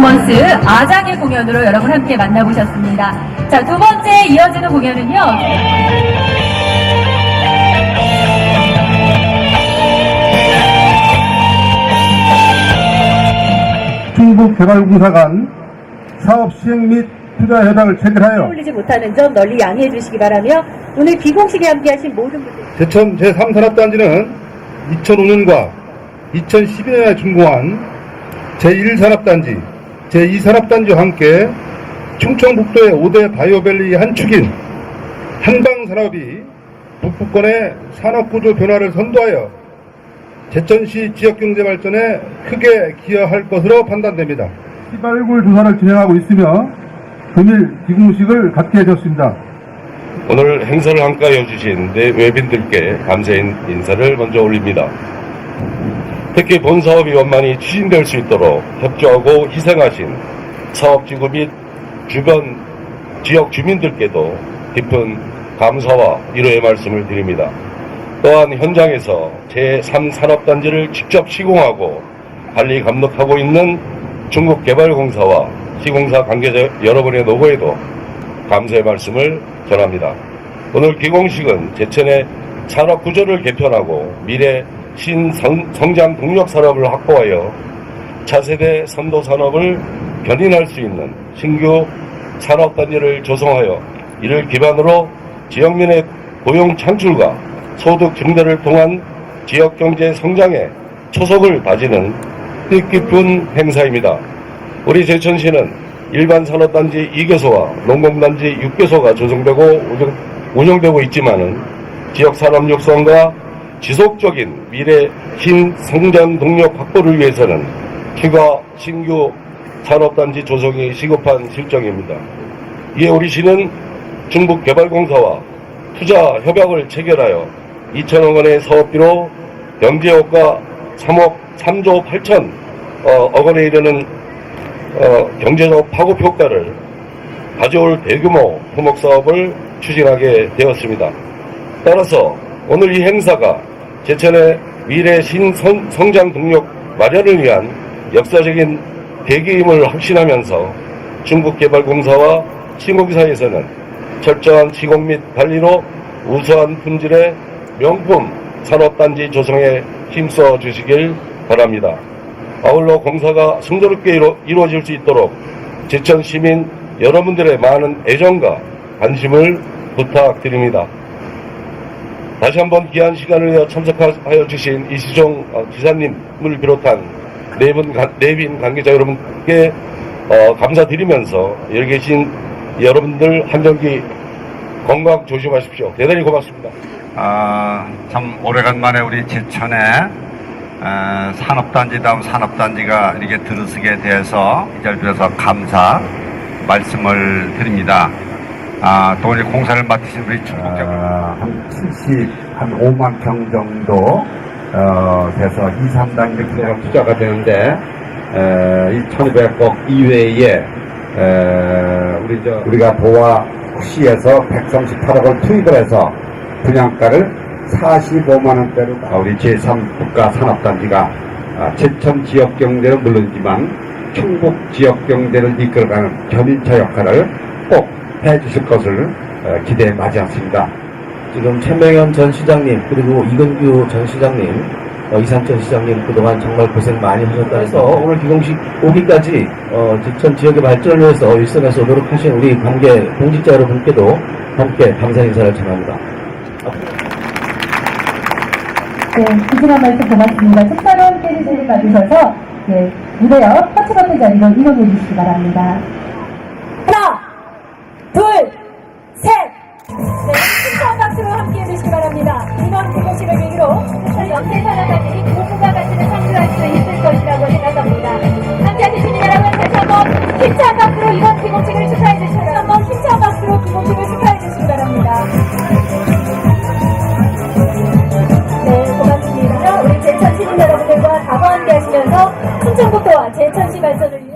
퍼포먼스 아장의 공연으로 여러분 함께 만나보셨습니다. 자, 두 번째 이어지는 공연은요. 충북개발공사 간 사업 시행 및 투자 협약을 체결하여 어울리지 못하는 점 널리 양해해 주시기 바라며 오늘 비공식에 함께하신 모든 분들 제천 제3산업단지는 2005년과 2012년에 준공한 제1산업단지, 제2산업단지와 함께 충청북도의 5대 바이오밸리 한 축인 한방산업이 북부권의 산업구조 변화를 선도하여 제천시 지역경제 발전에 크게 기여할 것으로 판단됩니다. 시발굴 조사를 진행하고 있으며 금일 기공식을 갖게 되었습니다. 오늘 행사를 함께하여 주신 내 외빈들께 감사의 인사를 먼저 올립니다. 특히 본 사업이 원만히 추진될 수 있도록 협조하고 희생하신 사업지구 및 주변 지역 주민들께도 깊은 감사와 위로의 말씀을 드립니다. 또한 현장에서 제3산업단지를 직접 시공하고 관리 감독하고 있는 중국개발공사와 시공사 관계자 여러분의 노고에도 감사의 말씀을 전합니다. 오늘 기공식은 제천의 산업 구조를 개편하고 미래 신성장 동력 산업을 확보하여 차세대 선도 산업을 견인할 수 있는 신규 산업 단지를 조성하여 이를 기반으로 지역민의 고용 창출과 소득 증대를 통한 지역 경제 성장에 초석을 다지는 뜻깊은 행사입니다. 우리 제천시는 일반 산업단지 2개소와 농공단지 6개소가 조성되고 운영- 운영되고 있지만은 지역 산업 육성과 지속적인 미래 신성장 동력 확보를 위해서는 추가 신규 산업단지 조성이 시급한 실정입니다. 이에 우리 시는 중북개발공사와 투자 협약을 체결하여 2천억 원의 사업비로 경제효과 3억 3조 8천 어, 억 원에 이르는 어, 경제적 파급 효과를 가져올 대규모 토목 사업을 추진하게 되었습니다. 따라서 오늘 이 행사가 제천의 미래 신성장 동력 마련을 위한 역사적인 계기임을 확신하면서 중국개발공사와 신공사에서는 철저한 시공 및 관리로 우수한 품질의 명품 산업단지 조성에 힘써 주시길 바랍니다. 아울러 공사가 순조롭게 이루, 이루어질 수 있도록 제천 시민 여러분들의 많은 애정과 관심을 부탁드립니다. 다시 한번 귀한 시간을 참석하여 주신 이시종 어, 지사님을 비롯한 네분 네빈 관계자 여러분께 어, 감사드리면서 여기 계신 여러분들 한정기 건강 조심하십시오. 대단히 고맙습니다. 아, 참 오래간만에 우리 제천에 에, 산업단지다운 산업단지가 이렇게 들어서게 돼서 이 자리를 빌어서 감사 말씀을 드립니다. 아, 또 우리 공사를 맡으신 우리 중국적 어, 한 70, 한 5만 평 정도 어, 돼서 2, 3단 이렇게 투자가 되는데 에, 이 1200억 이외에 에, 우리 저 우리가 도와 시에서 138억을 투입을 해서 분양가를 45만 원대로 아, 우리 제3 국가 산업단지가 아, 제천 지역 경제는 물론이지만 충북 지역 경제를 이끌어가는 견인차 역할을 꼭 해주실 것을 어, 기대에 맞이했습니다. 지금 최명현 전 시장님 그리고 이근규 전 시장님 어, 이상천 시장님 그동안 정말 고생 많이 하셨다 해서 오늘 기공식 오기까지 어, 제천 지역의 발전을 위해서 일선에서 노력하신 우리 관계 공직자 여러분께도 함께 감사 인사를 전합니다. 네, 부지런 말씀 고맙습니다. 함께 해주시는 받으셔서 네, 무대 옆 터치 같은 자리로 이동해 주시기 바랍니다. 이번 기공식을 계기로 연세 산업단지 고부가 가치를 창출할 수 있을 것이라고 생각합니다. 함께 해주신 여러분 다시 한번 힘찬 박수로 이번 기공식을 축하해 주시기 바랍니다. 한번 힘찬 박수로 기공식을 축하해 주시기 바랍니다. 네, 고맙습니다. 우리 제천 시민 여러분들과 다과 함께 하시면서 충청북도와 제천시 발전을